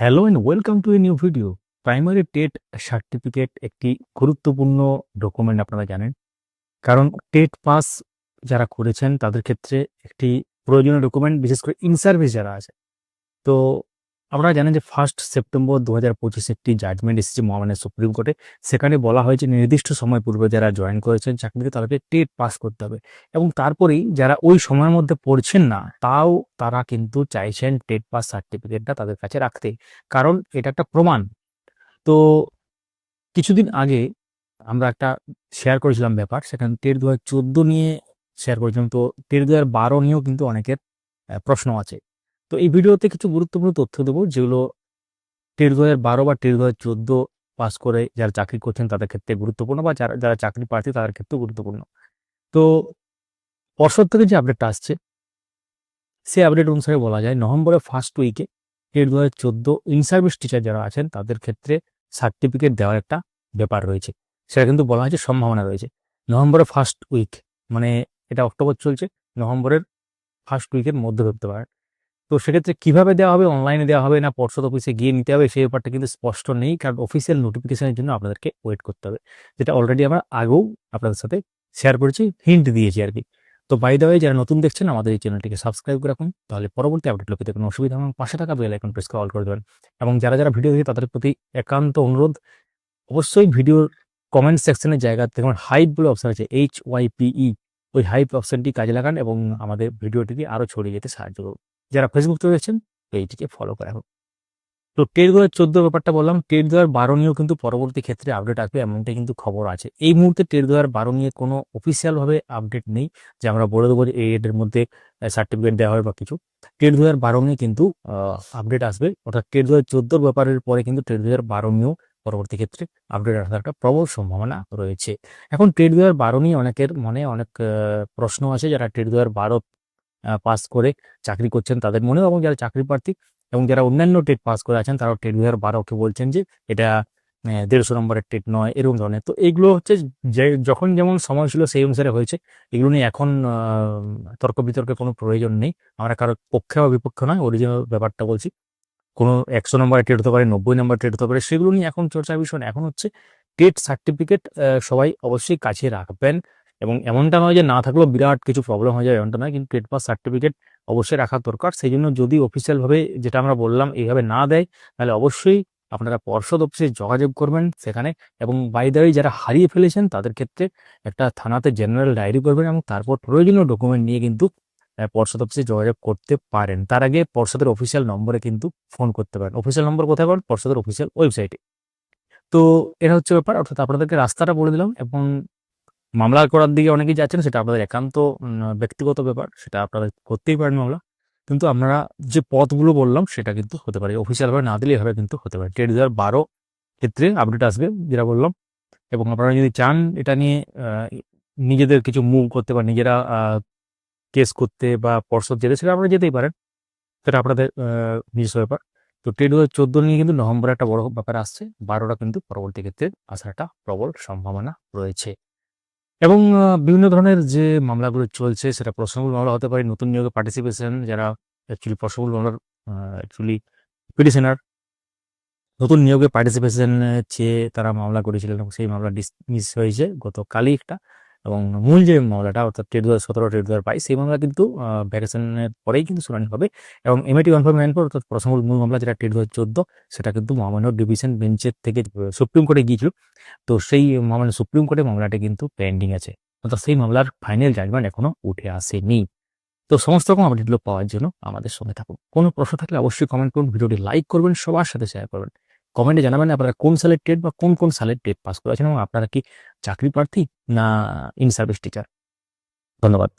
Hello and welcome to a new video primary TET certificate একটি গুরুত্বপূর্ণ document আপনারা জানেন। কারণ টেট পাস যারা করেছেন, তাদের ক্ষেত্রে একটি প্রয়োজনীয় ডকুমেন্ট বিশেষ করে ইন সার্ভিস যারা আছে। তো আপনারা জানেন যে ফার্স্ট সেপ্টেম্বর দু হাজার পঁচিশে একটি জাজমেন্ট এসেছে মহামানের সুপ্রিম কোর্টে। সেখানে বলা হয়েছে নির্দিষ্ট সময় পূর্বে যারা জয়েন করেছেন চাকরিতে তাদেরকে টেট পাস করতে হবে। এবং তারপরেই যারা ওই সময়ের মধ্যে পড়ছেন না, তাও তারা কিন্তু চাইছেন টেট পাস সার্টিফিকেটটা তাদের কাছে রাখতে। কারণ এটা একটা প্রমাণ। তো কিছুদিন আগে আমরা একটা শেয়ার করেছিলাম ব্যাপার, সেখানে টেট দু হাজার চোদ্দ নিয়ে শেয়ার করেছিলাম। তো টেট দু হাজার বারো নিয়েও কিন্তু অনেকের প্রশ্ন আছে। তো এই ভিডিওতে কিছু গুরুত্বপূর্ণ তথ্য দেবো, যেগুলো টেট দু বারো বা টেট দু পাস করে যারা চাকরি করছেন তাদের ক্ষেত্রে গুরুত্বপূর্ণ বা যারা যারা চাকরি প্রার্থী তাদের ক্ষেত্রেও গুরুত্বপূর্ণ। তো পর্ষদ থেকে যে আপডেটটা আসছে, সে আপডেট অনুসারে বলা যায় নভেম্বরের ফার্স্ট উইকে টেট দু হাজার চোদ্দ ইন সার্ভিস টিচার যারা আছেন তাদের ক্ষেত্রে সার্টিফিকেট দেওয়ার একটা ব্যাপার রয়েছে। সেটা কিন্তু বলা হয়েছে সম্ভাবনা রয়েছে। নভেম্বরের ফার্স্ট উইক মানে এটা অক্টোবর চলছে, নভেম্বরের ফার্স্ট উইকের মধ্যে ধরতে পারেন। তো সেক্ষেত্রে কীভাবে দেওয়া হবে অনলাইনে দেওয়া হবে না পর্ষদ অফিসে গিয়ে নিতে হবে, সেই ব্যাপারটা কিন্তু স্পষ্ট নেই। কারণ অফিসিয়াল নোটিফিকেশনের জন্য আপনাদেরকে ওয়েট করতে হবে। যেটা অলরেডি আমরা আগেও আপনাদের সাথে শেয়ার করেছি হিন্ট দিয়েছি আর কি। তো বাই ওয়ে যারা নতুন দেখছেন, আমাদের এই চ্যানেলটিকে সাবস্ক্রাইব করে রাখুন। তাহলে পরবর্তী আপডেটগুলো পেতে কোনো অসুবিধা না। পাশে থাকা বেল আইকন প্রেস করে অল করে দেবেন। এবং যারা যারা ভিডিও দেখে তাদের প্রতি একান্ত অনুরোধ, অবশ্যই ভিডিওর কমেন্ট সেকশনের জায়গা, দেখুন হাইপ বলে অপশন আছে এইচ ওয়াই পিই ওই হাইপ অপশনটি কাজে লাগান এবং আমাদের ভিডিওটিকে আরও ছড়িয়ে যেতে সাহায্য করুন। যারা ফেসবুক দেখছেন পেজটিকে ফলো করে রাখুন। তো টেট দু হাজার চোদ্দ ব্যাপারটা বললাম টেট দু হাজার বারো নিয়েও কিন্তু পরবর্তী ক্ষেত্রে আপডেট আসবে এমনটা কিন্তু খবর আছে। এই মুহূর্তে টেট দু হাজার বারো নিয়ে কোনো অফিসিয়াল ভাবে আপডেট নেই, যে আমরা বলে দেবো যে এই এর মধ্যে সার্টিফিকেট দেওয়া হবে বা কিছু। টেট দু হাজার বারো নিয়ে কিন্তু আপডেট আসবে, অর্থাৎ টেট দু হাজার চোদ্দোর ব্যাপারের পরে কিন্তু টেট দু হাজার বারো নিয়েও পরবর্তী ক্ষেত্রে আপডেট আসার একটা প্রবল সম্ভাবনা রয়েছে। এখন টেট দু হাজার বারো নিয়ে অনেকের মনে অনেক প্রশ্ন আছে, যারা টেট দু হাজার বারো পাস করে চাকরি করছেন তাদের মনেও এবং যারা চাকরি প্রার্থী এবং যারা অন্যান্য টেট পাস করে আছেন, তারাও টেট দু হাজার বারোকে বলছেন যে এটা দেড়শো নম্বরের টেট নয়, এরকম ধরনের। তো এইগুলো হচ্ছে যে যখন যেমন সময় ছিল সেই অনুসারে হয়েছে। এগুলো নিয়ে এখন তর্ক বিতর্কের কোনো প্রয়োজন নেই। আমরা কারও পক্ষে বা বিপক্ষে নয় অরিজিনাল ব্যাপারটা বলছি। কোনো একশো নম্বরের টেট হতে পারে, নব্বই নম্বর টেট হতে পারে, সেগুলো নিয়ে এখন চর্চার বিষয় এখন হচ্ছে টেট সার্টিফিকেট সবাই অবশ্যই কাছে রাখবেন। এবং এমনটা নয় যে না থাকলেও বিরাট কিছু প্রবলেম হয়ে যায়, এমনটা নয়। কিন্তু ট্রেড পাস সার্টিফিকেট অবশ্যই রাখা দরকার। সেই জন্য যদি অফিসিয়ালভাবে যেটা আমরা বললাম এইভাবে না দেয়, তাহলে অবশ্যই আপনারা পর্ষদ অফিসে যোগাযোগ করবেন সেখানে এবং বাইদারি যারা হারিয়ে ফেলেছেন তাদের ক্ষেত্রে একটা থানাতে জেনারেল ডায়েরি করবেন এবং তারপর প্রয়োজনীয় ডকুমেন্ট নিয়ে কিন্তু পর্ষদ অফিসে যোগাযোগ করতে পারেন। তার আগে পর্ষদের অফিসিয়াল নম্বরে কিন্তু ফোন করতে পারেন। অফিসিয়াল নম্বর কোথায় পাবেন পর্ষদের অফিসিয়াল ওয়েবসাইটে তো এটা হচ্ছে ব্যাপার। অর্থাৎ আপনাদেরকে রাস্তাটা বলে দিলাম এবং মামলা করার দিকে অনেকেই যাচ্ছেন, সেটা আপনাদের একান্ত ব্যক্তিগত ব্যাপার, সেটা আপনারা করতেই পারেন মামলা। কিন্তু আপনারা যে পথগুলো বললাম, সেটা কিন্তু হতে পারে। অফিসিয়াল ভাবে না দিলে এভাবে কিন্তু হতে পারে। টেট হাজার বারো ক্ষেত্রে আপডেট আসবে, যেটা বললাম। এবং আপনারা যদি চান এটা নিয়ে নিজেদের কিছু মুভ করতে বা নিজেরা কেস করতে বা পর্ষদ যেতে সেটা আপনারা যেতেই পারেন। সেটা আপনাদের নিজস্ব ব্যাপার। তো টেট দু হাজার চোদ্দ নিয়ে কিন্তু নভেম্বরে একটা বড় ব্যাপার আসছে। বারোটা কিন্তু পরবর্তী ক্ষেত্রে আসার একটা প্রবল সম্ভাবনা রয়েছে। এবং বিভিন্ন ধরনের যে মামলাগুলো চলছে, সেটা প্রশ্নবুল মামলা হতে পারে, নতুন নিয়োগে পার্টিসিপেশন যারা অ্যাকচুয়ালি প্রশ্নবুল মামলার অ্যাকচুয়ালি পিটিশনার নতুন নিয়োগে পার্টিসিপেশন চেয়ে তারা মামলা করেছিলেন এবং সেই মামলা ডিসমিস হয়েছে গতকালই একটা। এবং মূল যে মামলাটা, অর্থাৎ টেট দু হাজার সতেরো, টেট দু হাজার বাইশ, সেই মামলা কিন্তু ভ্যাকেশনের পরেই কিন্তু শুনানি হবে এবং এমআইটি কনফার্ম আইন পর, অর্থাৎ প্রশ্নমূল মূল মামলা যেটা টেট দু হাজার সেটা কিন্তু মহামান্য ডিভিশন বেঞ্চের থেকে সুপ্রিম কোর্টে গিয়েছিল। তো সেই মামলা সুপ্রিম কোর্টে মামলাটা কিন্তু পেন্ডিং আছে। অর্থাৎ সেই মামলার ফাইনাল জাজমেন্ট এখনও উঠে আসেনি। তো সমস্ত রকম আপডেটগুলো পাওয়ার জন্য আমাদের সঙ্গে থাকুন। কোনো প্রশ্ন থাকলে অবশ্যই কমেন্ট করুন। ভিডিওটি লাইক করবেন, সবার সাথে শেয়ার করবেন। কমেন্টে জানাবেন আপনারা কোন সালের টেট বা কোন কোন সালের টেট পাস করেছেন এবং আপনারা কি চাকরি প্রার্থী না ইন সার্ভিস টিচার ধন্যবাদ।